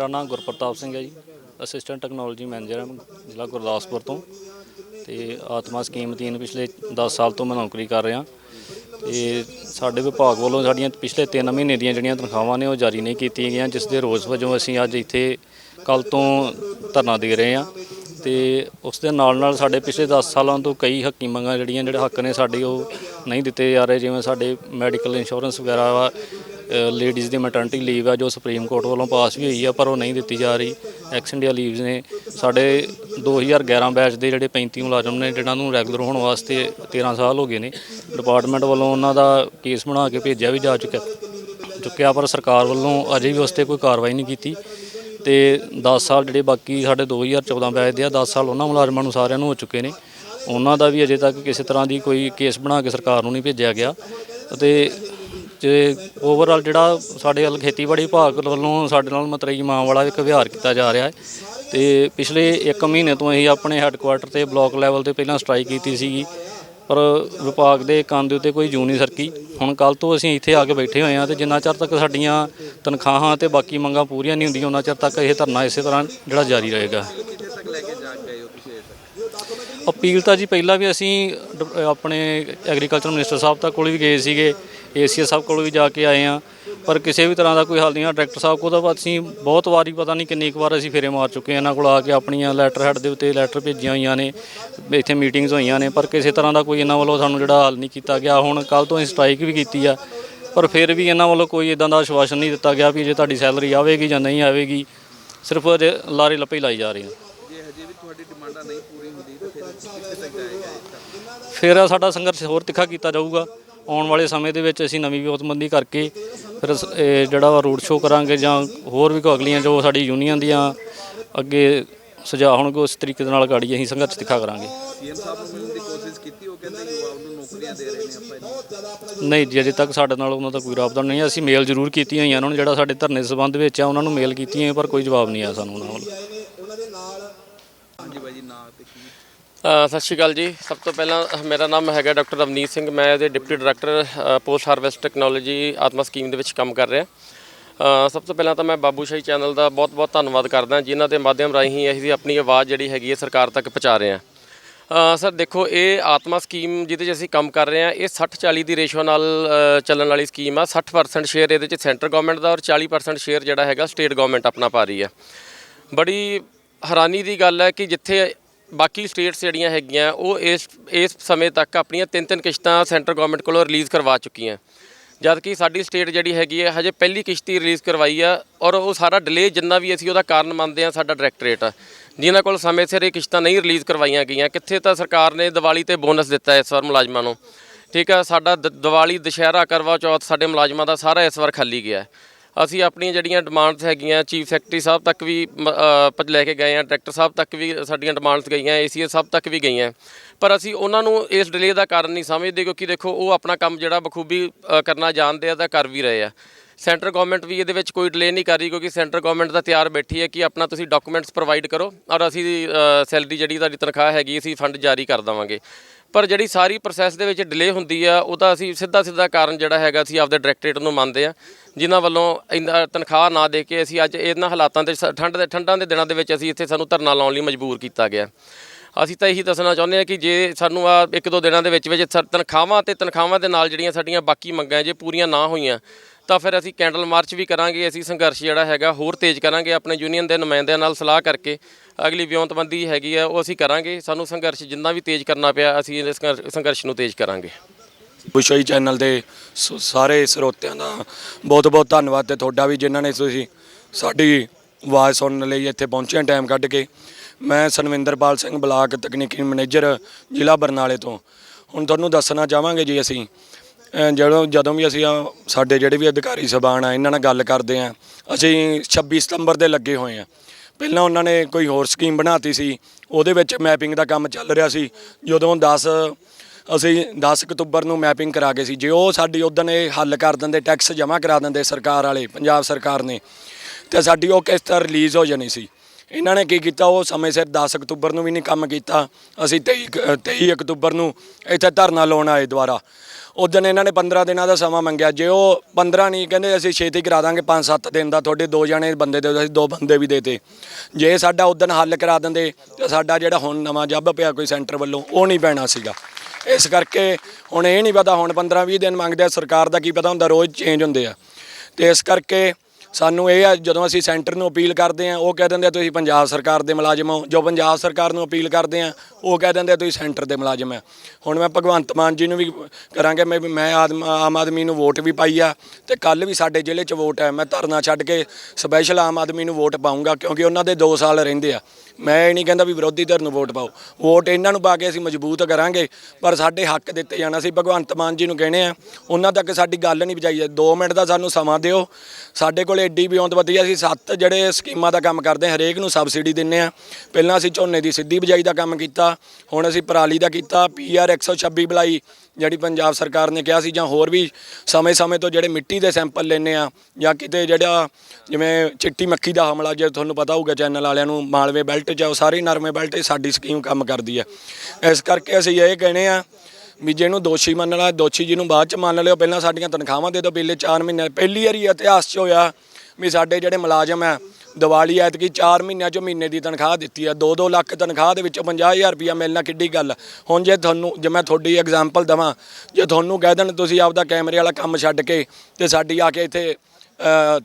ਮੇਰਾ ਨਾਮ ਗੁਰਪ੍ਰਤਾਪ ਸਿੰਘ ਹੈ ਜੀ ਅਸਿਸਟੈਂਟ ਟੈਕਨੋਲੋਜੀ ਮੈਨੇਜਰ ਹਾਂ, ਜ਼ਿਲ੍ਹਾ ਗੁਰਦਾਸਪੁਰ ਤੋਂ। ਤੇ ਆਤਮਾ ਸਕੀਮ ਅਧੀਨ ਪਿਛਲੇ 10 ਸਾਲ ਤੋਂ ਮੈਂ ਨੌਕਰੀ ਕਰ ਰਿਹਾ। ਤੇ ਸਾਡੇ ਵਿਭਾਗ ਵੱਲੋਂ ਸਾਡੀਆਂ ਪਿਛਲੇ 3 ਮਹੀਨੇ ਦੀਆਂ ਜਿਹੜੀਆਂ ਤਨਖਾਹਾਂ ਨੇ, ਉਹ ਜਾਰੀ ਨਹੀਂ ਕੀਤੀਆਂ ਗਈਆਂ, ਜਿਸ ਦੇ ਰੋਸ ਵਜੋਂ ਅਸੀਂ ਅੱਜ ਇੱਥੇ ਕੱਲ ਤੋਂ ਧਰਨਾ ਦੇ ਰਹੇ ਹਾਂ। ਤੇ ਉਸ ਦੇ ਨਾਲ ਨਾਲ ਸਾਡੇ ਪਿਛਲੇ 10 ਸਾਲਾਂ ਤੋਂ ਕਈ ਹੱਕੀ ਮੰਗਾਂ ਜਿਹੜੀਆਂ, ਜਿਹੜੇ ਹੱਕ ਨੇ ਸਾਡੇ, ਉਹ ਨਹੀਂ ਦਿੱਤੇ ਜਾ ਰਹੇ, ਜਿਵੇਂ ਸਾਡੇ ਮੈਡੀਕਲ ਇੰਸ਼ੋਰੈਂਸ ਵਗੈਰਾ ਵਾ ਲੇਡੀਜ਼ ਦੀ ਮੈਟਰਨਿਟੀ ਲੀਵ ਆ ਜੋ ਸੁਪਰੀਮ ਕੋਰਟ ਵੱਲੋਂ ਪਾਸ ਵੀ ਹੋਈ ਆ, ਪਰ ਉਹ ਨਹੀਂ ਦਿੱਤੀ ਜਾ ਰਹੀ। ਐਕਸ ਇੰਡੀਆ ਲੀਵਸ ਨੇ ਸਾਡੇ 2011 ਬੈਚ ਦੇ ਜਿਹੜੇ 35 ਮੁਲਾਜ਼ਮ ਨੇ ਜਿਹਨਾਂ ਨੂੰ ਰੈਗੂਲਰ ਹੋਣ ਵਾਸਤੇ 13 ਸਾਲ ਹੋ ਗਏ ਨੇ ਡਿਪਾਰਟਮੈਂਟ ਵੱਲੋਂ ਉਹਨਾਂ ਦਾ ਕੇਸ ਬਣਾ ਕੇ ਭੇਜਿਆ ਵੀ ਜਾ ਚੁੱਕਿਆ ਚੁੱਕਿਆ, ਪਰ ਸਰਕਾਰ ਵੱਲੋਂ ਅਜੇ ਵੀ ਉਸ ਤੇ ਕੋਈ ਕਾਰਵਾਈ ਨਹੀਂ ਕੀਤੀ। ਤੇ 10 ਸਾਲ ਜਿਹੜੇ ਬਾਕੀ ਸਾਡੇ 2014 ਬੈਚ ਦੇ ਆ 10 ਸਾਲ ਉਹਨਾਂ ਮੁਲਾਜ਼ਮਾਂ ਨੂੰ ਸਾਰਿਆਂ ਨੂੰ ਹੋ ਚੁੱਕੇ ਨੇ। ਉਹਨਾਂ ਦਾ ਵੀ ਅਜੇ ਤੱਕ ਕਿਸੇ ਤਰ੍ਹਾਂ ਦੀ ਕੋਈ ਕੇਸ ਬਣਾ ਕੇ ਸਰਕਾਰ ਨੂੰ ਨਹੀਂ ਭੇਜਿਆ ਗਿਆ। ਅਤੇ ਜੇ ਓਵਰਆਲ ਜਿਹੜਾ ਸਾਡੇ ਵੱਲ ਖੇਤੀਬਾੜੀ ਵਿਭਾਗ ਵੱਲੋਂ ਸਾਡੇ ਨਾਲ ਮਤਰੇਈ ਮਾਂ ਵਾਲਾ ਇੱਕ ਵਿਹਾਰ ਕੀਤਾ ਜਾ ਰਿਹਾ ਹੈ। ਤੇ ਪਿਛਲੇ 1 ਮਹੀਨੇ ਤੋਂ ਅਸੀਂ ਆਪਣੇ ਹੈੱਡਕੁਆਟਰ ਤੇ ਬਲਾਕ ਲੈਵਲ ਤੇ ਪਹਿਲਾਂ ਸਟ੍ਰਾਈਕ ਕੀਤੀ ਸੀਗੀ, ਪਰ ਵਿਭਾਗ ਦੇ ਕੰਨ ਦੇ ਉੱਤੇ ਕੋਈ ਜੂ ਨਹੀਂ ਸਰਕੀ। ਹੁਣ ਕੱਲ ਤੋਂ ਅਸੀਂ ਇੱਥੇ ਆ ਕੇ ਬੈਠੇ ਹੋਏ ਹਾਂ ਤੇ ਜਿੰਨਾ ਚਿਰ ਤੱਕ ਸਾਡੀਆਂ ਤਨਖਾਹਾਂ ਤੇ ਬਾਕੀ ਮੰਗਾਂ ਪੂਰੀਆਂ ਨਹੀਂ ਹੁੰਦੀਆਂ, ਉਹਨਾਂ ਚਿਰ ਤੱਕ ਇਹ ਧਰਨਾ ਇਸੇ ਤਰ੍ਹਾਂ ਜਿਹੜਾ ਜਾਰੀ ਰਹੇਗਾ। ਅਪੀਲ ਤਾਂ ਜੀ ਪਹਿਲਾਂ ਵੀ ਅਸੀਂ ਡ- ਆਪਣੇ ਐਗਰੀਕਲਚਰ ਮਿਨਿਸਟਰ ਸਾਹਿਬ ਤੱਕ ਕੋਲ ਵੀ ਗਏ ਸੀਗੇ। ਏਸੀਆ ਸਾਹਿਬ ਕੋਲ ਵੀ ਜਾ ਕੇ ਆਏ ਆ ਪਰ ਕਿਸੇ ਵੀ ਤਰ੍ਹਾਂ ਦਾ ਕੋਈ ਹੱਲ ਨਹੀਂ ਆ। ਡਾਇਰੈਕਟਰ ਸਾਹਿਬ ਕੋਲ ਤਾਂ ਅਸੀਂ ਬਹੁਤ ਵਾਰੀ ਪਤਾ ਨਹੀਂ ਕਿੰਨੀ ਕੁ ਵਾਰ ਅਸੀਂ ਫੇਰੇ ਮਾਰ ਚੁੱਕੇ ਹਾਂ। ਇਹਨਾਂ ਕੋਲ ਆ ਕੇ ਆਪਣੀਆਂ ਲੈਟਰ ਹੈਡ ਦੇ ਉੱਤੇ ਲੈਟਰ ਭੇਜੀਆਂ ਹੋਈਆਂ ਨੇ, ਇੱਥੇ ਮੀਟਿੰਗਸ ਹੋਈਆਂ ਨੇ। ਪਰ ਕਿਸੇ ਤਰ੍ਹਾਂ ਦਾ ਕੋਈ ਇਹਨਾਂ ਵੱਲੋਂ ਸਾਨੂੰ ਜਿਹੜਾ ਹੱਲ ਨਹੀਂ ਕੀਤਾ ਗਿਆ। ਹੁਣ ਕੱਲ ਤੋਂ ਅਸੀਂ ਸਟ੍ਰਾਈਕ ਵੀ ਕੀਤੀ ਆ। ਪਰ ਫਿਰ ਵੀ ਇਹਨਾਂ ਵੱਲੋਂ ਕੋਈ ਇਦਾਂ ਦਾ ਆਸ਼ਵਾਸਨ ਨਹੀਂ ਦਿੱਤਾ ਗਿਆ ਵੀ ਜੇ ਤੁਹਾਡੀ ਸੈਲਰੀ ਆਵੇਗੀ ਜਾਂ ਨਹੀਂ ਆਵੇਗੀ। ਸਿਰਫ ਅਜੇ ਲਾਰੇ ਲੱਪੇ ਹੀ ਲਾਈ ਜਾ ਰਹੇ ਆ। ਜੇ ਹਜੇ ਵੀ ਤੁਹਾਡੀ ਡਿਮਾਂਡਾਂ ਨਹੀਂ ਪੂਰੀ ਹੁੰਦੀ ਤਾਂ ਫਿਰ ਫਿਰ ਸਾਡਾ ਸੰਘਰਸ਼ ਹੋਰ ਤਿੱਖਾ ਕੀਤਾ ਜਾਊਗਾ। ਆਉਣ ਵਾਲੇ ਸਮੇਂ ਦੇ ਵਿੱਚ ਅਸੀਂ ਨਵੀਂ ਵਿਉਂਤਬੰਦੀ ਕਰਕੇ ਫਿਰ ਇਹ ਜਿਹੜਾ ਵਾ ਰੋਡ ਸ਼ੋਅ ਕਰਾਂਗੇ ਜਾਂ ਹੋਰ ਵੀ ਕੋਈ ਅਗਲੀਆਂ ਜੋ ਸਾਡੀ ਯੂਨੀਅਨ ਦੀਆਂ ਅੱਗੇ ਸੁਝਾਅ ਹੋਣਗੇ ਉਸ ਤਰੀਕੇ ਦੇ ਨਾਲ ਗਾੜੀ ਅਸੀਂ ਸੰਘਰਸ਼ ਤਿੱਖਾ ਕਰਾਂਗੇ। ਸੀਐਮ ਸਾਹਿਬ ਨੂੰ ਮਿਲਣ ਦੀ ਕੋਸ਼ਿਸ਼ ਕੀਤੀ ਉਹ ਕਹਿੰਦੇ ਯੁਵਾ ਨੂੰ ਨੌਕਰੀਆਂ ਦੇ ਰਹੇ ਨੇ ਆਪਾਂ ਇਹਨੂੰ ਨਹੀਂ ਜੀ ਅਜੇ ਤੱਕ ਸਾਡੇ ਨਾਲ ਉਹਨਾਂ ਦਾ ਕੋਈ ਰਾਬਤਾ ਨਹੀਂ ਹੈ। ਅਸੀਂ ਮੇਲ ਜ਼ਰੂਰ ਕੀਤੀਆਂ ਹੋਈਆਂ ਉਹਨਾਂ ਨੂੰ ਜਿਹੜਾ ਸਾਡੇ ਧਰਨੇ ਸੰਬੰਧ ਵਿੱਚ ਆ ਉਹਨਾਂ ਨੂੰ ਮੇਲ ਕੀਤੀਆਂ ਪਰ ਕੋਈ ਜਵਾਬ ਨਹੀਂ ਆਇਆ ਸਾਨੂੰ ਉਹਨਾਂ ਵੱਲੋਂ ਹਾਂਜੀ ਬਾਈ ਜੀ ਨਾਂ ਤੇ ਕੀ ਅ, ਸਤਿ ਸ਼੍ਰੀ ਅਕਾਲ ਜੀ। ਸਭ ਤੋਂ ਪਹਿਲਾਂ ਮੇਰਾ ਨਾਮ ਹੈਗਾ ਡਾਕਟਰ ਰਵਨੀਤ ਸਿੰਘ। ਮੈਂ ਇਹਦੇ deputy director post harvest technology ATMA scheme ਦੇ ਵਿੱਚ ਕੰਮ ਕਰ ਰਿਹਾ। ਸਭ ਤੋਂ ਪਹਿਲਾਂ ਤਾਂ ਮੈਂ ਬਾਬੂਸ਼ਾਹੀ ਚੈਨਲ ਦਾ ਬਹੁਤ-ਬਹੁਤ ਧੰਨਵਾਦ ਕਰਦਾ, ਜਿਨ੍ਹਾਂ ਦੇ ਮਾਧਿਅਮ ਰਾਹੀਂ ਅਸੀਂ ਆਪਣੀ ਆਵਾਜ਼ ਜਿਹੜੀ ਹੈਗੀ ਹੈ ਸਰਕਾਰ ਤੱਕ ਪਹੁੰਚਾ ਰਹੇ ਹਾਂ। ਸਰ, ਦੇਖੋ, ਇਹ ਆਤਮਾ ਸਕੀਮ ਜਿਹਦੇ 'ਚ ਅਸੀਂ ਕੰਮ ਕਰ ਰਹੇ ਹਾਂ, ਇਹ 60-40 ਦੀ ਰੇਸ਼ੋ ਨਾਲ ਚੱਲਣ ਵਾਲੀ ਸਕੀਮ ਆ। 60% ਸ਼ੇਅਰ ਇਹਦੇ 'ਚ ਸੈਂਟਰ ਗਵਰਨਮੈਂਟ ਦਾ ਔਰ 40% ਸ਼ੇਅਰ ਜਿਹੜਾ ਹੈਗਾ ਸਟੇਟ ਗਵਰਨਮੈਂਟ ਆਪਣਾ ਪਾ ਰਹੀ ਹੈ। ਬੜੀ ਹੈਰਾਨੀ ਦੀ ਗੱਲ ਹੈ ਕਿ ਜਿੱਥੇ ਬਾਕੀ ਸਟੇਟਸ ਜਿਹੜੀਆਂ ਹੈਗੀਆਂ, ਉਹ ਇਸ ਇਸ ਸਮੇਂ ਤੱਕ ਆਪਣੀਆਂ ਤਿੰਨ ਤਿੰਨ ਕਿਸ਼ਤਾਂ ਸੈਂਟਰ ਗਵਰਨਮੈਂਟ ਕੋਲੋਂ ਰਿਲੀਜ਼ ਕਰਵਾ ਚੁੱਕੀਆਂ। ਜਦਕਿ ਸਾਡੀ ਸਟੇਟ ਜਿਹੜੀ ਹੈਗੀ ਹੈ, ਹਜੇ ਪਹਿਲੀ ਕਿਸ਼ਤੀ ਰਿਲੀਜ਼ ਕਰਵਾਈ ਆ ਔਰ ਉਹ ਸਾਰਾ ਡਿਲੇ ਜਿੰਨਾ ਵੀ ਅਸੀਂ ਉਹਦਾ ਕਾਰਨ ਮੰਨਦੇ ਆ ਸਾਡਾ ਡਾਇਰੈਕਟਰੇਟ ਆ। ਜਿਨ੍ਹਾਂ ਕੋਲ ਸਮੇਂ ਸਿਰ ਇਹ ਕਿਸ਼ਤਾਂ ਨਹੀਂ ਰਿਲੀਜ਼ ਕਰਵਾਈਆਂ ਗਈਆਂ, ਕਿੱਥੇ ਤਾਂ ਸਰਕਾਰ ਨੇ ਦੀਵਾਲੀ ਤੇ ਬੋਨਸ ਦਿੱਤਾ ਇਸ ਵਾਰ ਮੁਲਾਜ਼ਮਾਂ ਨੂੰ। ਠੀਕ ਆ, ਸਾਡਾ ਦ- ਦੀਵਾਲੀ, ਦੁਸ਼ਹਿਰਾ, ਕਰਵਾ ਚੌਥ ਸਾਡੇ ਮੁਲਾਜ਼ਮਾਂ ਦਾ ਸਾਰਾ ਇਸ ਵਾਰ ਖਾਲੀ ਗਿਆ। ਅਸੀਂ ਆਪਣੀਆਂ ਜਿਹੜੀਆਂ ਡਿਮਾਂਡਸ ਹੈਗੀਆਂ ਚੀਫ ਸੈਕਟਰੀ ਸਾਹਿਬ ਤੱਕ ਵੀ, ਮ- ਲੈ ਕੇ ਗਏ ਆ ਡਾਇਰੈਕਟਰ ਸਾਹਿਬ ਤੱਕ ਵੀ ਸਾਡੀਆਂ ਡਿਮਾਂਡਸ ਗਈਆਂ ਏਸੀਐਸ ਸਾਹਿਬ ਤੱਕ ਵੀ ਗਈਆਂ। ਪਰ ਅਸੀਂ ਉਹਨਾਂ ਨੂੰ ਇਸ ਡਿਲੇ ਦਾ ਕਾਰਨ ਨਹੀਂ ਸਮਝਦੇ ਕਿਉਂਕਿ ਦੇਖੋ, ਉਹ ਆਪਣਾ ਕੰਮ ਜਿਹੜਾ ਬਖੂਬੀ ਕਰਨਾ ਜਾਣਦੇ ਆ ਤਾਂ ਕਰ ਵੀ ਰਹੇ ਆ। ਸੈਂਟਰ ਗਵਰਨਮੈਂਟ ਵੀ ਇਹਦੇ ਵਿੱਚ ਕੋਈ ਡਿਲੇ ਨਹੀਂ ਕਰ ਰਹੀ ਕਿਉਂਕਿ ਸੈਂਟਰ ਗਵਰਨਮੈਂਟ ਦਾ ਤਿਆਰ ਬੈਠੀ ਹੈ ਕਿ ਆਪਣਾ ਤੁਸੀਂ ਡਾਕੂਮੈਂਟਸ ਪ੍ਰੋਵਾਈਡ ਕਰੋ ਔਰ ਅਸੀਂ ਸੈਲਰੀ ਜਿਹੜੀ ਤੁਹਾਡੀ ਤਨਖਾਹ ਹੈਗੀ, ਅਸੀਂ ਫੰਡ ਜਾਰੀ ਕਰ ਦੇਵਾਂਗੇ। ਪਰ ਜਿਹੜੀ ਸਾਰੀ ਪ੍ਰੋਸੈਸ ਦੇ ਵਿੱਚ ਡਿਲੇ ਹੁੰਦੀ ਆ ਉਹਦਾ ਅਸੀਂ ਸਿੱਧਾ ਸਿੱਧਾ ਕਾਰਨ ਜਿਹੜਾ ਹੈਗਾ ਅਸੀਂ ਆਪਦੇ ਡਾਇਰੈਕਟਰੇਟ ਨੂੰ ਮੰਨਦੇ ਆ, ਜਿਨ੍ਹਾਂ ਵੱਲੋਂ ਇੰਨਾ ਤਨਖਾਹ ਨਾ ਦੇ ਕੇ ਅਸੀਂ ਅੱਜ ਇਹਨਾਂ ਹਾਲਾਤਾਂ ਦੇ ਸ- ਠੰਡ ਦੇ, ਠੰਡਾਂ ਦੇ ਦਿਨਾਂ ਦੇ ਵਿੱਚ ਅਸੀਂ ਇੱਥੇ ਸਾਨੂੰ ਧਰਨਾ ਲਾਉਣ ਲਈ ਮਜਬੂਰ ਕੀਤਾ ਗਿਆ। ਅਸੀਂ ਤਾਂ ਇਹੀ ਦੱਸਣਾ ਚਾਹੁੰਦੇ ਹਾਂ ਕਿ ਜੇ ਸਾਨੂੰ ਆ ਇੱਕ ਦੋ ਦਿਨਾਂ ਦੇ ਵਿੱਚ ਵਿੱਚ ਸਰ- ਤਨਖਾਹਾਂ ਤੇ ਤਨਖਾਹਾਂ ਦੇ ਨਾਲ ਜਿਹੜੀਆਂ ਸਾਡੀਆਂ ਬਾਕੀ ਮੰਗਾਂ ਜੇ ਪੂਰੀਆਂ ਨਾ ਹੋਈਆਂ, ਤਾਂ ਫਿਰ ਅਸੀਂ ਕੈਂਡਲ ਮਾਰਚ ਵੀ ਕਰਾਂਗੇ, ਅਸੀਂ ਸੰਘਰਸ਼ ਜਿਹੜਾ ਹੈਗਾ ਹੋਰ ਤੇਜ਼ ਕਰਾਂਗੇ, ਆਪਣੇ ਯੂਨੀਅਨ ਦੇ ਨੁਮਾਇੰਦਿਆਂ ਨਾਲ ਸਲਾਹ ਕਰਕੇ ਅਗਲੀ ਵਿਉਂਤਬੰਦੀ ਹੈਗੀ ਆ ਉਹ ਅਸੀਂ ਕਰਾਂਗੇ। ਸਾਨੂੰ ਸੰਘਰਸ਼ ਜਿੰਨਾ ਵੀ ਤੇਜ਼ ਕਰਨਾ ਪਿਆ ਅਸੀਂ ਇਸ ਸੰਘਰ- ਸੰਘਰਸ਼ ਨੂੰ ਤੇਜ਼ ਕਰਾਂਗੇ। ਬੁਸ਼ਈ ਚੈਨਲ ਦੇ ਸ- ਸਾਰੇ ਸਰੋਤਿਆਂ ਦਾ ਬਹੁਤ ਬਹੁਤ ਧੰਨਵਾਦ ਤੇ ਤੁਹਾਡਾ ਵੀ ਜਿਨ੍ਹਾਂ ਨੇ ਤੁਸੀਂ ਸਾਡੀ ਆਵਾਜ਼ ਸੁਣਨ ਲਈ ਇੱਥੇ ਪਹੁੰਚੇ ਟਾਈਮ ਕੱਢ ਕੇ। ਮੈਂ ਸਨਵਿੰਦਰਪਾਲ ਸਿੰਘ ਬਲਾਕ ਤਕਨੀਕੀ ਮੈਨੇਜਰ ਜ਼ਿਲ੍ਹਾ ਬਰਨਾਲੇ ਤੋਂ। ਹੁਣ ਤੁਹਾਨੂੰ ਦੱਸਣਾ ਚਾਹਾਂਗੇ ਜੀ ਅਸੀਂ ਅ, ਜਦੋਂ ਜਦੋਂ ਵੀ ਅਸੀਂ ਅ, ਸਾਡੇ ਜਿਹੜੇ ਵੀ ਅਧਿਕਾਰੀ ਸਭਾਨ ਆ ਇਹਨਾਂ ਨਾਲ ਗੱਲ ਕਰਦੇ ਆ ਅਸੀਂ 26 ਸਤੰਬਰ ਦੇ ਲੱਗੇ ਹੋਏ ਆ। ਪਹਿਲਾਂ ਉਹਨਾਂ ਨੇ ਕੋਈ ਹੋਰ ਸਕੀਮ ਬਣਾਤੀ ਸੀ, ਉਹਦੇ ਵਿੱਚ ਮੈਪਿੰਗ ਦਾ ਕੰਮ ਚੱਲ ਰਿਹਾ ਸੀ। ਜਦੋਂ 10 ਅਸੀਂ 10 ਅਕਤੂਬਰ ਨੂੰ ਮੈਪਿੰਗ ਕਰਾ ਗਏ ਸੀ, ਜੇ ਉਹ ਸਾਡੀ ਉਦੋਂ ਇਹ ਹੱਲ ਕਰ ਦਿੰਦੇ, ਟੈਕਸ ਜਮ੍ਹਾਂ ਕਰਾ ਦਿੰਦੇ ਸਰਕਾਰ ਵਾਲੇ, ਪੰਜਾਬ ਸਰਕਾਰ ਨੇ, ਤੇ ਸਾਡੀ ਉਹ ਕਿਸ਼ਤ ਰਿਲੀਜ਼ ਹੋ ਜਾਣੀ ਸੀ। ਇਹਨਾਂ ਨੇ ਕੀ ਕੀਤਾ? ਉਹ ਸਮੇਂ ਸਿਰ 10 ਅਕਤੂਬਰ ਨੂੰ ਵੀ ਨਹੀਂ ਕੰਮ ਕੀਤਾ। ਅਸੀਂ 23 ਅਕ- 23 ਅਕਤੂਬਰ ਨੂੰ ਇੱਥੇ ਧਰਨਾ ਲਾਉਣ ਆਏ ਦੁਬਾਰਾ। ਉਦੋਂ ਇਹਨਾਂ ਨੇ 15 ਦਿਨਾਂ ਦਾ ਸਮਾਂ ਮੰਗਿਆ। ਜੇ ਉਹ 15 ਨਹੀਂ, ਕਹਿੰਦੇ ਅਸੀਂ ਛੇਤੀ ਕਰਾ ਦਾਂਗੇ 5-7 ਦਿਨ ਦਾ। ਤੁਹਾਡੇ ਦੋ ਜਣੇ ਬੰਦੇ ਦੇ, ਅਸੀਂ ਦੋ ਬੰਦੇ ਵੀ ਦੇਤੇ। ਜੇ ਸਾਡਾ ਉਦੋਂ ਹੱਲ ਕਰਾ ਦਿੰਦੇ, ਤੇ ਸਾਡਾ ਜਿਹੜਾ ਹੁਣ ਨਵਾਂ ਜੱਬ ਪਿਆ ਕੋਈ ਸੈਂਟਰ ਵੱਲੋਂ, ਉਹ ਨਹੀਂ ਪੈਣਾ ਸੀਗਾ। ਇਸ ਕਰਕੇ ਹੁਣ ਇਹ ਨਹੀਂ ਪਤਾ, ਹੁਣ 15-20 ਦਿਨ ਮੰਗਦੇ ਆ, ਸਰਕਾਰ ਦਾ ਕੀ ਪਤਾ ਹੁੰਦਾ, ਰੋਜ਼ ਚੇਂਜ ਹੁੰਦੇ ਆ। ਤੇ ਇਸ ਕਰਕੇ ਸਾਨੂੰ ਇਹ ਆ, ਜਦੋਂ ਅਸੀਂ ਸੈਂਟਰ ਨੂੰ ਅਪੀਲ ਕਰਦੇ ਆ, ਉਹ ਕਹਿ ਦਿੰਦੇ ਆ, ਤੁਸੀਂ ਪੰਜਾਬ ਸਰਕਾਰ ਦੇ ਮੁਲਾਜ਼ਮ ਹੋ। ਜੋ ਪੰਜਾਬ ਸਰਕਾਰ ਨੂੰ ਅਪੀਲ ਕਰਦੇ ਆ, ਉਹ ਕਹਿ ਦਿੰਦੇ ਆ, ਤੁਸੀਂ ਸੈਂਟਰ ਦੇ ਮੁਲਾਜ਼ਮ ਆ। ਹੁਣ ਮੈਂ ਭਗਵੰਤ ਮਾਨ ਜੀ ਨੂੰ ਵੀ ਕਰਾਂਗੇ, ਮੈਂ ਮੈਂ ਆਦਮ, ਆਮ ਆਦਮੀ ਨੂੰ ਵੋਟ ਵੀ ਪਾਈ ਆ, ਤੇ ਕੱਲ ਵੀ ਸਾਡੇ ਜ਼ਿਲ੍ਹੇ 'ਚ ਵੋਟ ਹੈ ਮੈਂ ਧਰਨਾ ਛੱਡ ਕੇ ਸਪੈਸ਼ਲ ਆਮ ਆਦਮੀ ਨੂੰ ਵੋਟ ਪਾਉਂਗਾ ਕਿਉਂਕਿ ਉਹਨਾਂ ਦੇ 2 ਸਾਲ ਰਹਿੰਦੇ ਆ। ਮੈਂ ਇਹ ਨਹੀਂ ਕਹਿੰਦਾ ਵੀ ਵਿਰੋਧੀ ਧਿਰ ਨੂੰ ਵੋਟ ਪਾਓ। ਵੋਟ ਇਹਨਾਂ ਨੂੰ ਪਾ ਕੇ ਅਸੀਂ ਮਜ਼ਬੂਤ ਕਰਾਂਗੇ, ਪਰ ਸਾਡੇ ਹੱਕ ਦਿੱਤੇ ਜਾਣਾ। ਸੀ ਭਗਵੰਤ ਮਾਨ ਜੀ ਨੂੰ ਕਹਿੰਦੇ ਆ ਉਹਨਾਂ ਤੱਕ ਸਾਡੀ ਗੱਲ ਨਹੀਂ ਪਹੁੰਚਾਈ। 2 ਮਿੰਟ ਦਾ ਸਾਨੂੰ ਸਮਾਂ ਦਿਓ। ਸਾਡੇ ਕੋਲ ਐਡੀ ਬਿਯੋਂਦ ਵਧੀਆ ਅਸੀਂ ਸੱਤ ਜਿਹੜੇ ਸਕੀਮਾਂ ਦਾ ਕੰਮ ਕਰਦੇ ਹਰੇਕ ਨੂੰ ਸਬਸਿਡੀ ਦਿੰਨੇ ਆ ਪਹਿਲਾਂ ਅਸੀਂ ਝੋਨੇ ਦੀ ਸਿੱਧੀ ਬਿਜਾਈ ਦਾ ਕੰਮ ਕੀਤਾ, ਹੁਣ ਅਸੀਂ ਪਰਾਲੀ ਦਾ ਕੀਤਾ ਪੀਆਰ 126 ਬੁਲਾਈ ਜਿਹੜੀ ਪੰਜਾਬ ਸਰਕਾਰ ਨੇ ਕਿਹਾ ਸੀ ਜਾਂ ਹੋਰ ਵੀ ਸਮੇਂ-ਸਮੇਂ ਤੋਂ ਜਿਹੜੇ ਮਿੱਟੀ ਦੇ ਸੈਂਪਲ ਲੈਣੇ ਆ ਜਾਂ ਕਿਤੇ ਜਿਹੜਾ ਜਿਵੇਂ ਚਿੱਟੀ ਮੱਖੀ ਦਾ ਹਮਲਾ ਜੇ ਤੁਹਾਨੂੰ ਪਤਾ ਹੋਊਗਾ ਚੈਨਲ ਵਾਲਿਆਂ ਨੂੰ, ਮਾਲਵੇ ਬੈਲਟ 'ਚ ਉਹ ਸਾਰੇ ਨਰਮੇ ਬੈਲਟ 'ਚ ਸਾਡੀ ਸਕੀਮ ਕੰਮ ਕਰਦੀ ਹੈ ਇਸ ਕਰਕੇ ਅਸੀਂ ਇਹ ਕਹਿੰਦੇ ਆ ਵੀ ਜਿਹਨੂੰ ਦੋਸ਼ੀ ਮੰਨਣਾ ਦੋਸ਼ੀ ਜਿਹਨੂੰ ਬਾਅਦ ਚ ਮੰਨ ਲਿਓ, ਪਹਿਲਾਂ ਸਾਡੀਆਂ ਤਨਖਾਹਾਂ ਦੇ ਦਿਓ, ਪਿਛਲੇ 4 ਮਹੀਨੇ, ਪਹਿਲੀ ਵਾਰੀ ਇਤਿਹਾਸ 'ਚ ਹੋਇਆ ਵੀ ਸਾਡੇ ਜਿਹੜੇ ਮੁਲਾਜ਼ਮ ਆ ਦੀਵਾਲੀ ਐਤਕੀ 4 ਮਹੀਨਿਆਂ 'ਚੋਂ ਮਹੀਨੇ ਦੀ ਤਨਖਾਹ ਦਿੱਤੀ ਆ। 2-2 ਲੱਖ ਤਨਖਾਹ ਦੇ ਵਿੱਚੋਂ 50000 ਰੁਪਇਆ ਮਿਲਣਾ ਕਿੱਡੀ ਗੱਲ ਹੁਣ ਜੇ ਤੁਹਾਨੂੰ, ਜੇ ਮੈਂ ਤੁਹਾਡੀ ਐਗਜ਼ਾਮਪਲ ਦਵਾਂ, ਜੇ ਤੁਹਾਨੂੰ ਕਹਿ ਦੇਣ ਤੁਸੀਂ ਆਪਦਾ ਕੈਮਰੇ ਵਾਲਾ ਕੰਮ ਛੱਡ ਕੇ ਤੇ ਸਾਡੀ ਆ ਕੇ ਇੱਥੇ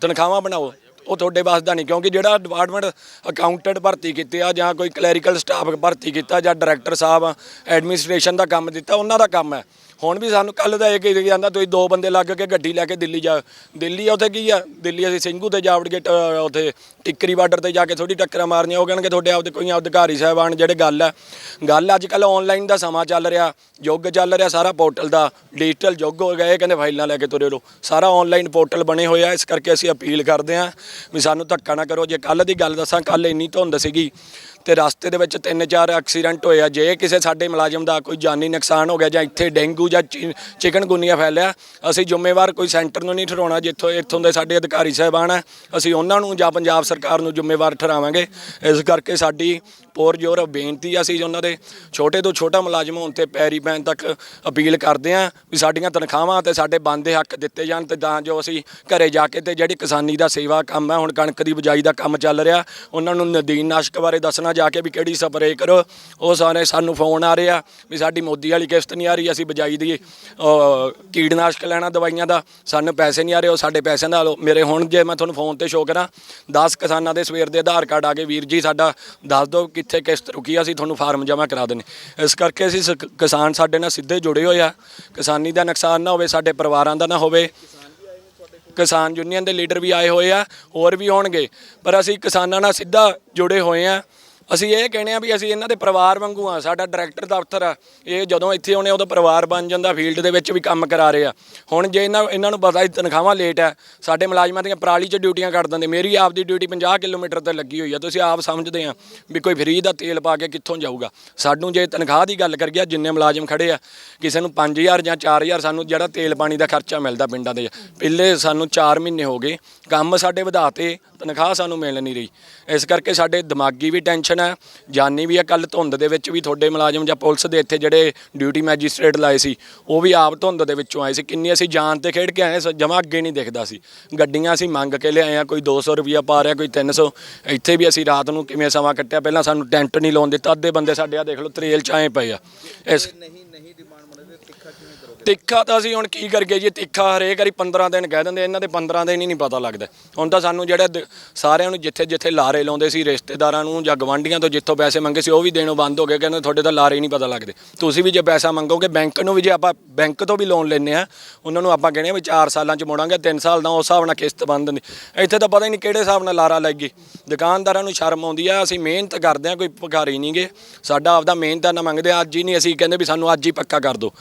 ਤਨਖਾਹਾਂ ਬਣਾਓ, ਉਹ ਤੁਹਾਡੇ ਵਾਸ ਦਾ ਨਹੀਂ। ਕਿਉਂਕਿ ਜਿਹੜਾ ਡਿਪਾਰਟਮੈਂਟ ਅਕਾਊਂਟੈਂਟ ਭਰਤੀ ਕੀਤੇ ਆ ਜਾਂ ਕੋਈ ਕਲੈਰੀਕਲ ਸਟਾਫ ਭਰਤੀ ਕੀਤਾ ਜਾਂ ਡਾਇਰੈਕਟਰ ਸਾਹਿਬ ਐਡਮਿਨਿਸਟ੍ਰੇਸ਼ਨ ਦਾ ਕੰਮ ਦਿੱਤਾ, ਉਹਨਾਂ ਦਾ ਕੰਮ ਹੈ ਹੁਣ ਵੀ ਸਾਨੂੰ ਕੱਲ ਦਾ ਇਹ ਕਿ ਜਾਂਦਾ, ਤੁਸੀਂ ਦੋ ਬੰਦੇ ਲੱਗ ਕੇ ਗੱਡੀ ਲੈ ਕੇ ਦਿੱਲੀ ਜਾ, ਦਿੱਲੀ ਉੱਥੇ ਕੀ ਆ? ਦਿੱਲੀ ਅਸੀਂ ਸਿੰਘੂ ਤੇ ਜਾ ਵੜ ਕੇ ਟ- ਉੱਥੇ ਟਿੱਕਰੀ ਬਾਰਡਰ ਤੇ ਜਾ ਕੇ ਥੋੜੀ ਟੱਕਰਾਂ ਮਾਰਨੀਆਂ, ਉਹ ਕਹਿਣਗੇ ਤੁਹਾਡੇ ਆਪਦੇ ਕੋਈ ਅਧਿਕਾਰੀ ਸਾਹਿਬਾਨ ਜਿਹੜੇ ਗੱਲ ਆ। ਗੱਲ ਅੱਜ ਕੱਲ ਆਨਲਾਈਨ ਦਾ ਸਮਾਂ ਚੱਲ ਰਿਹਾ, ਯੁੱਗ ਚੱਲ ਰਿਹਾ ਸਾਰਾ ਪੋਰਟਲ ਦਾ ਡਿਜੀਟਲ ਯੁੱਗ ਹੋ ਗਿਆ, ਇਹ ਕਹਿੰਦੇ ਫਾਈਲਾਂ ਲੈ ਕੇ ਤੁਰੇ ਰਹੋ। ਸਾਰਾ ਆਨਲਾਈਨ ਪੋਰਟਲ ਬਣੇ ਹੋਏ ਆ, ਇਸ ਕਰਕੇ ਅਸੀਂ ਅਪੀਲ ਕਰਦੇ ਹਾਂ ਵੀ ਸਾਨੂੰ ਧੱਕਾ ਨਾ ਕਰੋ। ਜੇ ਕੱਲ ਦੀ ਗੱਲ ਦੱਸਾਂ ਕੱਲ ਇੰਨੀ ਧੁੰਦ ਸੀਗੀ ਤੇ ਰਸਤੇ ਦੇ ਵਿੱਚ ਤਿੰਨ ਚਾਰ ਐਕਸੀਡੈਂਟ ਹੋਏ ਆ। ਜੇ ਕਿਸੇ ਸਾਡੇ ਮੁਲਾਜ਼ਮ ਦਾ ਕੋਈ ਜਾਨੀ ਨੁਕਸਾਨ ਹੋ ਗਿਆ ਜਾਂ ਇੱਥੇ ਡੇਂਗੂ ਜਾਂ ਚਿਕਨਗੁਨੀਆ ਫੈਲਿਆ, ਅਸੀਂ ਜ਼ਿੰਮੇਵਾਰ ਕੋਈ ਸੈਂਟਰ ਨੂੰ ਨਹੀਂ ਠਹਿਰਾਉਣਾ ਜਿੱਥੋਂ, ਇੱਥੋਂ ਦੇ ਸਾਡੇ ਅਧਿਕਾਰੀ ਸਾਹਿਬਾਨ ਆ। ਅਸੀਂ ਉਹਨਾਂ ਨੂੰ ਜਾਂ ਪੰਜਾਬ ਸਰਕਾਰ ਨੂੰ ਜ਼ਿੰਮੇਵਾਰ ਠਹਿਰਾਵਾਂਗੇ। ਇਸ ਕਰਕੇ ਸਾਡੀ ਪੋਰ ਜੋਰ ਬੇਨਤੀ ਆ, ਅਸੀਂ ਉਹਨਾਂ ਦੇ ਛੋਟੇ ਤੋਂ ਛੋਟਾ ਮੁਲਾਜ਼ਮ ਹੋਣ ਤੇ ਪੈਰੀ ਪੈਣ ਤੱਕ ਅਪੀਲ ਕਰਦੇ ਆ ਵੀ ਸਾਡੀਆਂ ਤਨਖਾਹਾਂ ਤੇ ਸਾਡੇ ਬੰਦੇ ਹੱਕ ਦਿੱਤੇ ਜਾਣ ਤੇ ਤਾਂ ਜੋ ਅਸੀਂ ਘਰੇ ਜਾ ਕੇ ਤੇ ਜਿਹੜੀ ਕਿਸਾਨੀ ਦਾ ਸੇਵਾ ਕੰਮ ਹੈ ਹੁਣ ਕਣਕ ਦੀ ਬਿਜਾਈ ਦਾ ਕੰਮ ਚੱਲ ਰਿਹਾ ਉਹਨਾਂ ਨੂੰ ਨਦੀਨ ਨਾਸ਼ਕ ਬਾਰੇ ਦੱਸਣਾ ਜਾ ਕੇ ਵੀ ਕਿਹੜੀ ਸਪਰੇਅ ਕਰੋ ਉਹ ਸਾਰੇ ਸਾਨੂੰ ਫੋਨ ਆ ਰਹੇ ਆ ਵੀ ਸਾਡੀ ਮੋਦੀ ਵਾਲੀ ਕਿਸ਼ਤ ਨਹੀਂ ਆ ਰਹੀ ਅਸੀਂ ਬਿਜਾਈ ਦੀ ਅਹ, ਕੀਟਨਾਸ਼ਕ ਲੈਣਾ ਦਵਾਈਆਂ ਦਾ ਸਾਨੂੰ ਪੈਸੇ ਨਹੀਂ ਆ ਰਹੇ ਉਹ ਸਾਡੇ ਪੈਸਿਆਂ ਦਾ ਲਓ। ਮੇਰੇ ਹੁਣ ਜੇ ਮੈਂ ਤੁਹਾਨੂੰ ਫੋਨ ਤੇ ਸ਼ੋਅ ਕਰਾਂ 10 ਕਿਸਾਨਾਂ ਦੇ ਸਵੇਰ ਦੇ ਆਧਾਰ ਕਾਰਡ ਆ ਗਏ ਵੀਰ ਜੀ ਸਾਡਾ ਦੱਸ ਦਿਓ ਇੱਥੇ ਕਿਸ਼ਤ ਰੁਕੀ ਆ, ਅਸੀਂ ਤੁਹਾਨੂੰ ਫਾਰਮ ਜਮ੍ਹਾਂ ਕਰਾ ਦੇਣੇ ਇਸ ਕਰਕੇ ਅਸੀਂ ਸ- ਕਿਸਾਨ ਸਾਡੇ ਨਾਲ ਸਿੱਧੇ ਜੁੜੇ ਹੋਏ ਆ। ਕਿਸਾਨੀ ਦਾ ਨੁਕਸਾਨ ਨਾ ਹੋਵੇ, ਸਾਡੇ ਪਰਿਵਾਰਾਂ ਦਾ ਨਾ ਹੋਵੇ। ਕਿਸਾਨ ਯੂਨੀਅਨ ਦੇ ਲੀਡਰ ਵੀ ਆਏ ਹੋਏ ਆ, ਹੋਰ ਵੀ ਹੋਣਗੇ ਪਰ ਅਸੀਂ ਕਿਸਾਨਾਂ ਨਾਲ ਸਿੱਧਾ ਜੁੜੇ ਹੋਏ ਆ। ਅਸੀਂ ਇਹ ਕਹਿੰਦੇ ਆ ਵੀ ਅਸੀਂ ਇਹਨਾਂ ਦੇ ਪਰਿਵਾਰ ਵਾਂਗੂ ਆ ਸਾਡਾ ਡਾਇਰੈਕਟਰ ਦਫ਼ਤਰ ਆ। ਇਹ ਜਦੋਂ ਇੱਥੇ ਆਉਣੇ ਉਦੋਂ ਪਰਿਵਾਰ ਬਣ ਜਾਂਦਾ ਫੀਲਡ ਦੇ ਵਿੱਚ ਵੀ ਕੰਮ ਕਰਾ ਰਹੇ ਆ। ਹੁਣ ਜੇ ਇਹਨਾਂ ਇਹਨਾਂ ਨੂੰ ਪਤਾ ਹੀ ਤਨਖਾਹਾਂ ਲੇਟ ਆ, ਸਾਡੇ ਮੁਲਾਜ਼ਮਾਂ ਦੀਆਂ ਪਰਾਲੀ 'ਚ ਡਿਊਟੀਆਂ ਕੱਢ ਦਿੰਦੇ। ਮੇਰੀ ਆਪ ਦੀ ਡਿਊਟੀ 50 ਕਿਲੋਮੀਟਰ ਤੇ ਲੱਗੀ ਹੋਈ ਆ, ਤੁਸੀਂ ਆਪ ਸਮਝਦੇ ਆ ਵੀ ਕੋਈ ਫਰੀ ਦਾ ਤੇਲ ਪਾ ਕੇ ਕਿੱਥੋਂ ਜਾਊਗਾ। ਸਾਨੂੰ ਜੇ ਤਨਖਾਹ ਦੀ ਗੱਲ ਕਰ ਗਿਆ ਜਿੰਨੇ ਮੁਲਾਜ਼ਮ ਖੜੇ ਆ, ਕਿਸੇ ਨੂੰ 5000 ਜਾਂ 4000 ਸਾਨੂੰ ਜਿਹੜਾ ਤੇਲ ਪਾਣੀ ਦਾ ਖਰਚਾ ਮਿਲਦਾ ਪਿੰਡਾਂ ਦੇ। ਪਹਿਲੇ ਸਾਨੂੰ 4 ਮਹੀਨੇ ਹੋ ਗਏ, ਕੰਮ ਸਾਡੇ ਵਧਾਤੇ ਤਨਖਾਹ ਸਾਨੂੰ ਮਿਲ ਨਹੀਂ ਰਹੀ। ਇਸ ਕਰਕੇ ਸਾਡੇ ਦਿਮਾਗੀ ਵੀ ਟੈਨਸ਼ਨ ਹੈ, ਜਾਨੀ ਵੀ ਹੈ ਕੱਲ ਧੁੰਦ ਦੇ ਵਿੱਚ ਵੀ ਤੁਹਾਡੇ ਮੁਲਾਜ਼ਮ ਜਾਂ ਪੁਲਿਸ ਦੇ ਇੱਥੇ ਜਿਹੜੇ ਡਿਊਟੀ ਮੈਜਿਸਟ੍ਰੇਟ ਲਾਏ ਸੀ, ਉਹ ਵੀ ਆਪ ਧੁੰਦ ਦੇ ਵਿੱਚੋਂ ਆਏ ਸੀ। ਕਿੰਨੀ ਅਸੀਂ ਜਾਨ ਤੇ ਖੇਡ ਕੇ ਆਏ ਜਮਾ ਅੱਗੇ ਨਹੀਂ ਦਿਖਦਾ ਸੀ। ਗੱਡੀਆਂ ਅਸੀਂ ਮੰਗ ਕੇ ਲਿਆਏ ਆ ਕੋਈ 200 ਰੁਪਿਆ ਪਾ ਰਿਹਾ, ਕੋਈ 300 ਇੱਥੇ ਵੀ ਅਸੀਂ ਰਾਤ ਨੂੰ ਕਿਵੇਂ ਸਮਾਂ ਕੱਟਿਆ, ਪਹਿਲਾਂ ਸਾਨੂੰ ਟੈਂਟ ਨਹੀਂ ਲਾਉਣ ਦਿੱਤਾ, ਅੱਧੇ ਬੰਦੇ ਸਾਡੇ ਆ ਦੇਖ ਲਓ, ਤਰੇਲ ਚ ਆਏ ਪਏ ਆ। ਇਸ ਨਹੀਂ ਨਹੀਂ ਡਿਮਾਂਡ ਮੰਨਦੇ ਤਿੱਖਾ ਕਿਵੇਂ ਕਰੋਗੇ ਤਿੱਖਾ ਤਾਂ ਅਸੀਂ ਹੁਣ ਕੀ ਕਰਗੇ ਜੀ? ਤਿੱਖਾ ਹਰੇਕ ਵਾਰੀ 15 ਦਿਨ ਕਹਿ ਦਿੰਦੇ ਇਹਨਾਂ ਦੇ 15 ਦਿਨ ਹੀ ਨਹੀਂ ਪਤਾ ਲੱਗਦਾ। ਹੁਣ ਤਾਂ ਸਾਨੂੰ ਜਿਹੜਾ ਦ- ਸਾਰਿਆਂ ਨੂੰ ਜਿੱਥੇ ਜਿੱਥੇ ਲਾਰੇ ਲਾਉਂਦੇ ਸੀ ਰਿਸ਼ਤੇਦਾਰਾਂ ਨੂੰ ਜਾਂ ਗਵਾਂਢੀਆਂ ਤੋਂ ਜਿੱਥੋਂ ਪੈਸੇ ਮੰਗੇ ਸੀ ਉਹ ਵੀ ਦੇਣੋਂ ਬੰਦ ਹੋ ਗਏ ਕਹਿੰਦੇ ਤੁਹਾਡੇ ਤਾਂ ਲਾਰੇ ਹੀ ਨਹੀਂ ਪਤਾ ਲੱਗਦੇ। ਤੁਸੀਂ ਵੀ ਜੇ ਪੈਸਾ ਮੰਗੋਗੇ ਬੈਂਕ ਨੂੰ ਵੀ ਜੇ ਆਪਾਂ ਬੈਂਕ ਤੋਂ ਵੀ ਲੋਨ ਲੈਂਦੇ ਆ ਉਹਨਾਂ ਨੂੰ ਆਪਾਂ ਕਹਿੰਦੇ ਆ ਵੀ 4 ਸਾਲਾਂ ਚ ਮੋੜਾਂਗੇ 3 ਸਾਲ ਦਾ ਉਸ ਹਿਸਾਬ ਨਾਲ ਕਿਸ਼ਤ ਬੰਦ ਦਿੰਦੀ ਇੱਥੇ ਤਾਂ ਪਤਾ ਹੀ ਨਹੀਂ ਕਿਹੜੇ ਹਿਸਾਬ ਨਾਲ ਲਾਰਾ ਲੱਗ ਗਈ ਦੁਕਾਨਦਾਰਾਂ ਨੂੰ ਸ਼ਰਮ ਆਉਂਦੀ ਆ ਅਸੀਂ ਮਿਹਨਤ ਕਰਦੇ ਆ ਕੋਈ ਭਿਖਾਰੀ ਨਹੀਂਗੇ ਸਾਡਾ ਆਪਦਾ ਮਿਹਨਤ ਨਾ ਮੰਗਦੇ ਆ, ਅੱਜ ਹੀ ਨਹੀਂ ਅਸੀਂ ਕਹਿੰਦੇ ਵੀ ਸਾਨੂੰ ਅੱਜ ਹੀ ਪੱਕਾ ਕਰ ਦਿਓ।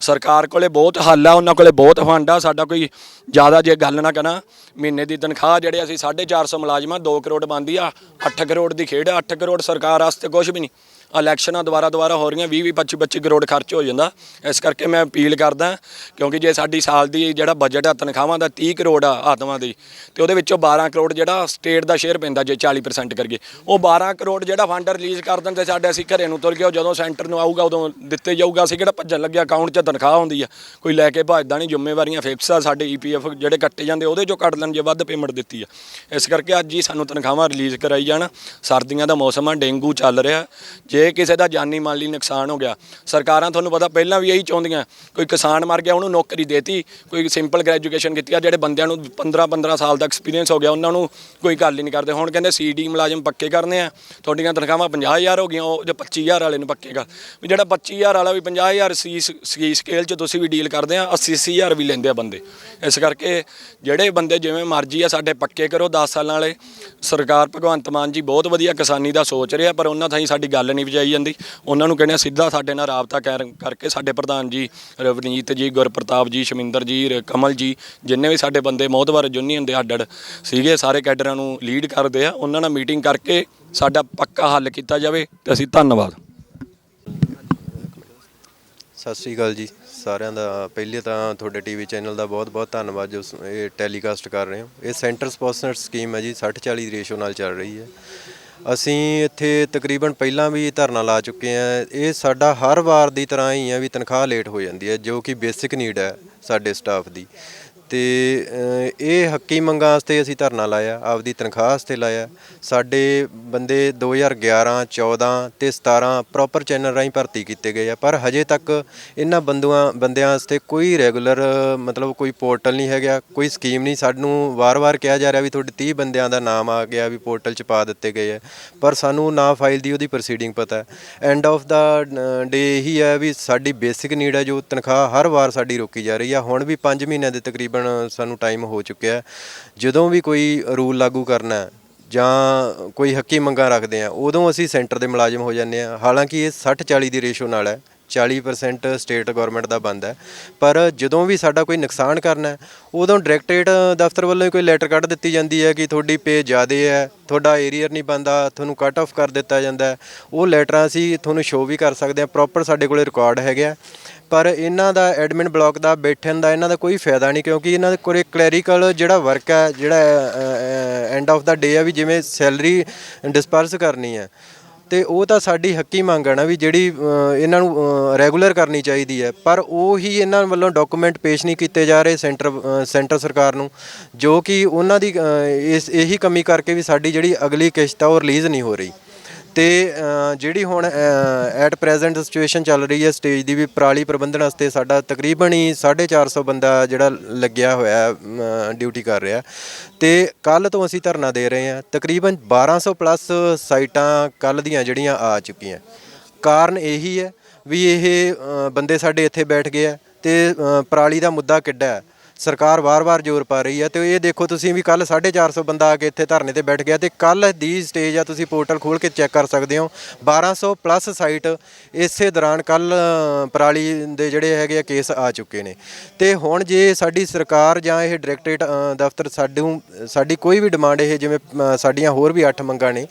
ਸਰਕਾਰ ਕੋਲੇ ਕੋਲੇ ਬਹੁਤ ਹੱਲ ਆ, ਉਹਨਾਂ ਕੋਲੇ ਬਹੁਤ ਫੰਡ ਆ। ਸਾਡਾ ਕੋਈ ਜ਼ਿਆਦਾ ਜੇ ਗੱਲ ਨਾ ਕਰਾਂ, ਮਹੀਨੇ ਦੀ ਤਨਖਾਹ ਜਿਹੜੇ ਅਸੀਂ 450 ਮੁਲਾਜ਼ਮਾਂ 2 ਕਰੋੜ ਬੰਦੀ ਆ 8 ਕਰੋੜ ਦੀ ਖੇਡ ਆ 8 ਕਰੋੜ ਸਰਕਾਰ ਵਾਸਤੇ ਕੁਝ ਵੀ ਨਹੀਂ। ਇਲੈਕਸ਼ਨਾਂ ਦੁਬਾਰਾ ਦੁਬਾਰਾ ਹੋ ਰਹੀਆਂ 20 20 25 25 ਕਰੋੜ ਖਰਚ ਹੋ ਜਾਂਦਾ। ਇਸ ਕਰਕੇ ਮੈਂ ਅਪੀਲ ਕਰਦਾ, ਕਿਉਂਕਿ ਜੇ ਸਾਡੀ ਸਾਲ ਦੀ ਜਿਹੜਾ ਬਜਟ ਆ, ਤਨਖਾਹਾਂ ਦਾ 30 ਕਰੋੜ ਆ ਆਤਮਾ ਦੀ, ਤੇ ਉਹਦੇ ਵਿੱਚੋਂ 12 ਕਰੋੜ ਜਿਹੜਾ ਸਟੇਟ ਦਾ ਸ਼ੇਅਰ ਪੈਂਦਾ ਜੇ 40% ਕਰੀਏ। ਉਹ 12 ਕਰੋੜ ਜਿਹੜਾ ਫੰਡ ਰਿਲੀਜ਼ ਕਰ ਦਿੰਦੇ ਤੇ ਸਾਡੇ, ਅਸੀਂ ਘਰੇ ਨੂੰ ਤੁਰ ਗਏ, ਉਹ ਜਦੋਂ ਸੈਂਟਰ ਨੂੰ ਆਊਗਾ, ਉਦੋਂ ਦਿੱਤੇ ਜਾਊਗਾ। ਅਸੀਂ ਕਿਹੜਾ ਭੱਜਣ ਲੱਗਿਆ ਅਕਾਊਂਟ 'ਚ ਤਨਖਾਹ ਹੁੰਦੀ ਆ। ਕੋਈ ਲੈ ਕੇ ਭੱਜਦਾ ਨਹੀਂ ਜ਼ਿੰਮੇਵਾਰੀਆਂ ਫਿਕਸ ਆ, ਸਾਡੇ ਈਪੀਐਫ ਜਿਹੜੇ ਕੱਟੇ ਜਾਂਦੇ, ਉਹਦੇ ਚੋਂ ਕੱਟ ਲੈਣ ਜੇ ਵੱਧ ਪੇਮੈਂਟ ਦਿੱਤੀ ਆ। ਇਸ ਕਰਕੇ ਅੱਜ ਹੀ ਸਾਨੂੰ ਤਨਖਾਹਾਂ ਰਿਲੀਜ਼ ਕਰਾਈ ਜਾਣ। ਸਰਦੀਆਂ ਦਾ ਮੌਸਮ ਆ, ਡੇਂਗੂ ਚੱਲ ਰਿਹਾ। ਜੇ ਕਿਸੇ ਦਾ ਜਾਨੀ ਮਾਲੀ ਨੁਕਸਾਨ ਹੋ ਗਿਆ, ਸਰਕਾਰਾਂ ਤੁਹਾਨੂੰ ਪਤਾ ਪਹਿਲਾਂ ਵੀ ਇਹੀ ਚਾਹੁੰਦੀਆਂ, ਕੋਈ ਕਿਸਾਨ ਮਰ ਗਿਆ, ਉਹਨੂੰ ਨੌਕਰੀ ਦੇਤੀ, ਕੋਈ ਸਿੰਪਲ ਗ੍ਰੈਜੂਏਸ਼ਨ ਕੀਤੀ ਆ, ਜਿਹੜੇ ਬੰਦਿਆਂ ਨੂੰ 15 15 ਸਾਲ ਦਾ ਐਕਸਪੀਰੀਅੰਸ ਹੋ ਗਿਆ, ਉਹਨਾਂ ਨੂੰ ਕੋਈ ਗੱਲ ਹੀ ਨਹੀਂ ਕਰਦੇ। ਹੁਣ ਕਹਿੰਦੇ ਸੀਡੀ ਮੁਲਾਜ਼ਮ ਪੱਕੇ ਕਰਨੇ ਆ, ਤੁਹਾਡੀਆਂ ਤਨਖਾਹਾਂ 50000 ਹੋ ਗਈਆਂ, ਉਹ ਜੇ 25000 ਵਾਲੇ ਨੂੰ ਪੱਕੇ ਕਰ ਵੀ ਜਿਹੜਾ 25000 ਵਾਲਾ ਵੀ 50000 ਸੀ ਸੀ ਸਕੇਲ 'ਚ ਤੁਸੀਂ ਵੀ ਡੀਲ ਕਰਦੇ ਆ 80 80000 ਵੀ ਲੈਂਦੇ ਆ ਬੰਦੇ। ਇਸ ਕਰਕੇ ਜਿਹੜੇ ਬੰਦੇ ਜਿਵੇਂ ਮਰਜ਼ੀ ਆ, ਸਾਡੇ ਪੱਕੇ ਕਰੋ 10 ਸਾਲਾਂ ਵਾਲੇ। ਸਰਕਾਰ ਭਗਵੰਤ ਮਾਨ ਜੀ ਬਹੁਤ ਵਧੀਆ ਕਿਸਾਨੀ ਦਾ ਸੋਚ ਰਿਹਾ, ਪਰ ਉਹਨਾਂ ਥਾਈ ਸਾਡੀ ਗੱਲ ਨਹੀਂ ਵਜਾਈ ਜਾਂਦੀ। ਉਹਨਾਂ ਨੂੰ ਕਹਿੰਦੇ ਆ ਸਿੱਧਾ ਸਾਡੇ ਨਾਲ ਰਾਬਤਾ ਕਰ- ਕਰਕੇ ਸਾਡੇ ਪ੍ਰਧਾਨ ਜੀ, ਰਵਨੀਤ ਜੀ, ਗੁਰਪ੍ਰਤਾਪ ਜੀ, ਸ਼ਮਿੰਦਰ ਜੀ, ਰ- ਕਮਲ ਜੀ, ਜਿੰਨੇ ਵੀ ਸਾਡੇ ਬੰਦੇ ਮੋਹਤਵਾਰ ਯੂਨੀਅਨ ਦੇ ਅੱਡ ਅੱਡ ਸੀਗੇ ਸਾਰੇ ਕੈਡਰਾਂ ਨੂੰ ਲੀਡ ਕਰਦੇ ਆ। ਉਹਨਾਂ ਨਾਲ ਮੀਟਿੰਗ ਕਰਕੇ ਸਾਡਾ ਪੱਕਾ ਹੱਲ ਕੀਤਾ ਜਾਵੇ ਤੇ ਅਸੀਂ ਧੰਨਵਾਦ। ਸਤਿ ਸ੍ਰੀ ਅਕਾਲ ਜੀ। ਸਾਰਿਆਂ ਦਾ ਪਹਿਲੇ ਤਾਂ ਤੁਹਾਡੇ ਟੀਵੀ ਚੈਨਲ ਦਾ ਬਹੁਤ-ਬਹੁਤ ਧੰਨਵਾਦ ਜੋ ਸ- ਇਹ ਟੈਲੀਕਾਸਟ ਕਰ ਰਹੇ ਹੋ। ਇਹ ਸੈਂਟਰ ਸਪਾਂਸਰਡ ਸਕੀਮ ਹੈ ਜੀ 60-40 ਰੇਸ਼ੋ ਨਾਲ ਚੱਲ ਰਹੀ ਹੈ। ਅਸੀਂ ਇੱਥੇ ਤਕਰੀਬਨ ਪਹਿਲਾਂ ਵੀ ਧਰਨਾ ਲਾ ਚੁੱਕੇ ਹਾਂ। ਇਹ ਸਾਡਾ ਹਰ ਵਾਰ ਦੀ ਤਰ੍ਹਾਂ ਹੀ ਹੈ ਵੀ ਤਨਖਾਹ ਲੇਟ ਹੋ ਜਾਂਦੀ ਹੈ, ਜੋ ਕਿ ਬੇਸਿਕ ਨੀਡ ਹੈ ਸਾਡੇ ਸਟਾਫ ਦੀ। ਤੇ ਅ, ਇਹ ਹੱਕੀ ਮੰਗਾਂ ਵਾਸਤੇ ਅਸੀਂ ਧਰਨਾ ਲਾਇਆ ਆਪਦੀ ਤਨਖਾਹ ਵਾਸਤੇ ਲਾਇਆ। ਸਾਡੇ ਬੰਦੇ 2011 14 ਤੇ 17 ਪ੍ਰੋਪਰ ਚੈਨਲ ਰਾਹੀਂ ਭਰਤੀ ਕੀਤੇ ਗਏ ਆ ਪਰ ਹਜੇ ਤੱਕ ਇਹਨਾਂ ਬੰਦੂਆਂ ਬੰਦਿਆਂ ਵਾਸਤੇ ਕੋਈ ਰੈਗੂਲਰ ਮਤਲਬ ਕੋਈ ਪੋਰਟਲ ਨਹੀਂ ਹੈਗਾ ਕੋਈ ਸਕੀਮ ਨਹੀਂ। ਸਾਨੂੰ ਵਾਰ-ਵਾਰ ਕਿਹਾ ਜਾ ਰਿਹਾ ਵੀ ਤੁਹਾਡੇ 30 ਬੰਦਿਆਂ ਦਾ ਨਾਮ ਆ ਗਿਆ ਵੀ ਪੋਰਟਲ 'ਚ ਪਾ ਦਿੱਤੇ ਗਏ ਆ ਪਰ ਸਾਨੂੰ ਨਾ ਫਾਈਲ ਦੀ ਉਹਦੀ ਪ੍ਰੋਸੀਡਿੰਗ ਪਤਾ। ਹੈ ਐਂਡ ਆਫ ਦਾ ਡੇ ਇਹੀ ਹੈ ਵੀ ਸਾਡੀ ਬੇਸਿਕ ਨੀਡ ਹੈ ਜੋ ਤਨਖਾਹ ਹਰ ਵਾਰ ਸਾਡੀ ਰੋਕੀ ਜਾ ਰਹੀ ਆ। ਹੁਣ ਵੀ 5 ਮਹੀਨਿਆਂ ਦੇ ਤਕਰੀਬਨ ਸਾਨੂੰ ਟਾਈਮ ਹੋ ਚੁੱਕਿਆ ਜਦੋਂ ਵੀ ਕੋਈ ਰੂਲ ਲਾਗੂ ਕਰਨਾ ਜਾਂ ਕੋਈ ਹੱਕੀ ਮੰਗਾਂ ਰੱਖਦੇ ਆ ਉਦੋਂ ਅਸੀਂ ਸੈਂਟਰ ਦੇ ਮੁਲਾਜ਼ਮ ਹੋ ਜਾਂਦੇ ਆ ਹਾਲਾਂਕਿ ਇਹ 60 40 ਦੀ ਰੇਸ਼ੋ ਨਾਲ ਹੈ 40% ਸਟੇਟ ਗਵਰਨਮੈਂਟ ਦਾ ਬੰਦ ਹੈ। ਪਰ ਜਦੋਂ ਵੀ ਸਾਡਾ ਕੋਈ ਨੁਕਸਾਨ ਕਰਨਾ ਉਦੋਂ ਡਾਇਰੈਕਟਰੇਟ ਦਫ਼ਤਰ ਵੱਲੋਂ ਹੀ ਕੋਈ ਲੈਟਰ ਕੱਢ ਦਿੱਤੀ ਜਾਂਦੀ ਹੈ ਕਿ ਤੁਹਾਡੀ ਪੇ ਜ਼ਿਆਦਾ ਹੈ, ਤੁਹਾਡਾ ਏਰੀਅਰ ਨਹੀਂ ਬੰਦਾ ਤੁਹਾਨੂੰ ਕੱਟ ਆਫ ਕਰ ਦਿੱਤਾ ਜਾਂਦਾ ਉਹ ਲੈਟਰਾਂ ਅਸੀਂ ਤੁਹਾਨੂੰ ਸ਼ੋਅ ਵੀ ਕਰ ਸਕਦੇ ਹਾਂ ਪ੍ਰੋਪਰ ਸਾਡੇ ਕੋਲੇ ਰਿਕਾਰਡ ਹੈਗੇ ਆ। ਪਰ ਇਹਨਾਂ ਦਾ ਐਡਮਿਨ ਬਲਾਕ ਦਾ ਬੈਠਣ ਦਾ ਇਹਨਾਂ ਦਾ ਕੋਈ ਫਾਇਦਾ ਨਹੀਂ, ਕਿਉਂਕਿ ਇਹਨਾਂ ਦੇ ਕੋਲ ਕਲੈਰੀਕਲ ਜਿਹੜਾ ਵਰਕ ਹੈ, ਜਿਹੜਾ ਐਂਡ ਆਫ ਦਾ ਡੇ ਹੈ ਵੀ ਜਿਵੇਂ ਸੈਲਰੀ ਡਿਸਪਰਸ ਕਰਨੀ ਹੈ। ਤੇ ਉਹ ਤਾਂ ਸਾਡੀ ਹੱਕੀ ਮੰਗ ਹੈ ਨਾ ਵੀ ਜਿਹੜੀ ਇਹਨਾਂ ਨੂੰ ਰੈਗੂਲਰ ਕਰਨੀ ਚਾਹੀਦੀ ਹੈ। ਪਰ ਉਹ ਹੀ ਇਹਨਾਂ ਵੱਲੋਂ ਡਾਕੂਮੈਂਟ ਪੇਸ਼ ਨਹੀਂ ਕੀਤੇ ਜਾ ਰਹੇ ਸੈਂਟਰ ਸੈਂਟਰ ਸਰਕਾਰ ਨੂੰ, ਜੋ ਕਿ ਉਹਨਾਂ ਦੀ ਇਸ, ਇਹੀ ਕਮੀ ਕਰਕੇ ਵੀ ਸਾਡੀ ਜਿਹੜੀ ਅਗਲੀ ਕਿਸ਼ਤ ਆ ਉਹ ਰਿਲੀਜ਼ ਨਹੀਂ ਹੋ ਰਹੀ। ਤੇ ਅ, ਜਿਹੜੀ ਹੁਣ ਐਟ ਪ੍ਰੈਜ਼ੈਂਟ ਸਿਚੁਏਸ਼ਨ ਚੱਲ ਰਹੀ ਹੈ ਸਟੇਜ ਦੀ ਵੀ ਪਰਾਲੀ ਪ੍ਰਬੰਧਨ ਵਾਸਤੇ ਸਾਡਾ ਤਕਰੀਬਨ ਹੀ 450 ਬੰਦਾ ਜਿਹੜਾ ਲੱਗਿਆ ਹੋਇਆ ਡਿਊਟੀ ਕਰ ਰਿਹਾ। ਤੇ ਕੱਲ ਤੋਂ ਅਸੀਂ ਧਰਨਾ ਦੇ ਰਹੇ ਹਾਂ। ਤਕਰੀਬਨ 1200 ਪਲੱਸ ਸਾਈਟਾਂ ਕੱਲ ਦੀਆਂ ਜਿਹੜੀਆਂ ਆ ਚੁੱਕੀਆਂ। ਕਾਰਨ ਇਹੀ ਹੈ ਵੀ ਇਹ ਅ, ਬੰਦੇ ਸਾਡੇ ਇੱਥੇ ਬੈਠ ਗਏ ਆ ਤੇ ਅ, ਪਰਾਲੀ ਦਾ ਮੁੱਦਾ ਕਿੱਡਾ ਹੈ? ਸਰਕਾਰ ਵਾਰ-ਵਾਰ ਜ਼ੋਰ ਪਾ ਰਹੀ ਹੈ ਤੇ ਇਹ ਦੇਖੋ ਤੁਸੀਂ ਵੀ ਕੱਲ 450 ਬੰਦਾ ਆ ਕੇ ਇੱਥੇ ਧਰਨੇ ਤੇ ਬੈਠ ਗਿਆ ਤੇ ਕੱਲ ਦੀ ਸਟੇਜ ਆ, ਤੁਸੀਂ ਪੋਰਟਲ ਖੋਲ ਕੇ ਚੈੱਕ ਕਰ ਸਕਦੇ ਹੋ। 1200 ਪਲੱਸ ਸਾਈਟ ਇਸੇ ਦੌਰਾਨ ਕੱਲ ਪਰਾਲੀ ਦੇ ਜਿਹੜੇ ਹੈਗੇ ਆ ਕੇਸ ਆ ਚੁੱਕੇ ਨੇ। ਤੇ ਹੁਣ ਜੇ ਸਾਡੀ ਸਰਕਾਰ ਜਾਂ ਇਹ ਡਾਇਰੈਕਟਰੇਟ ਦਫ਼ਤਰ ਸਾਡੂ, ਸਾਡੀ ਕੋਈ ਵੀ ਡਿਮਾਂਡ ਇਹ ਜਿਵੇਂ ਸਾਡੀਆਂ ਹੋਰ ਵੀ 8 ਮੰਗਾਂ ਨੇ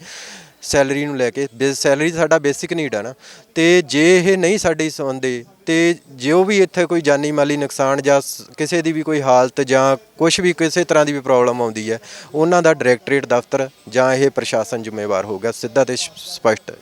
ਸੈਲਰੀ ਨੂੰ ਲੈ ਕੇ ਸੈਲਰੀ ਸਾਡਾ ਬੇਸਿਕ ਨੀਡ ਆ ਨਾ। ਤੇ ਜੇ ਇਹ ਨਹੀਂ ਸਾਡੀ ਸੁਣਦੇ ਤੇ ਜੋ ਵੀ ਇੱਥੇ ਕੋਈ ਜਾਨੀ ਮਾਲੀ ਨੁਕਸਾਨ ਜਾਂ ਸ- ਕਿਸੇ ਦੀ ਵੀ ਕੋਈ ਹਾਲਤ ਜਾਂ ਕੁਝ ਵੀ ਕਿਸੇ ਤਰ੍ਹਾਂ ਦੀ ਵੀ ਪ੍ਰੋਬਲਮ ਆਉਂਦੀ ਹੈ, ਉਹਨਾਂ ਦਾ ਡਾਇਰੈਕਟਰੇਟ ਦਫ਼ਤਰ ਜਾਂ ਇਹ ਪ੍ਰਸ਼ਾਸਨ ਜ਼ਿੰਮੇਵਾਰ ਹੋਗਾ ਸਿੱਧਾ ਤੇ ਸ- ਸਪਸ਼ਟ।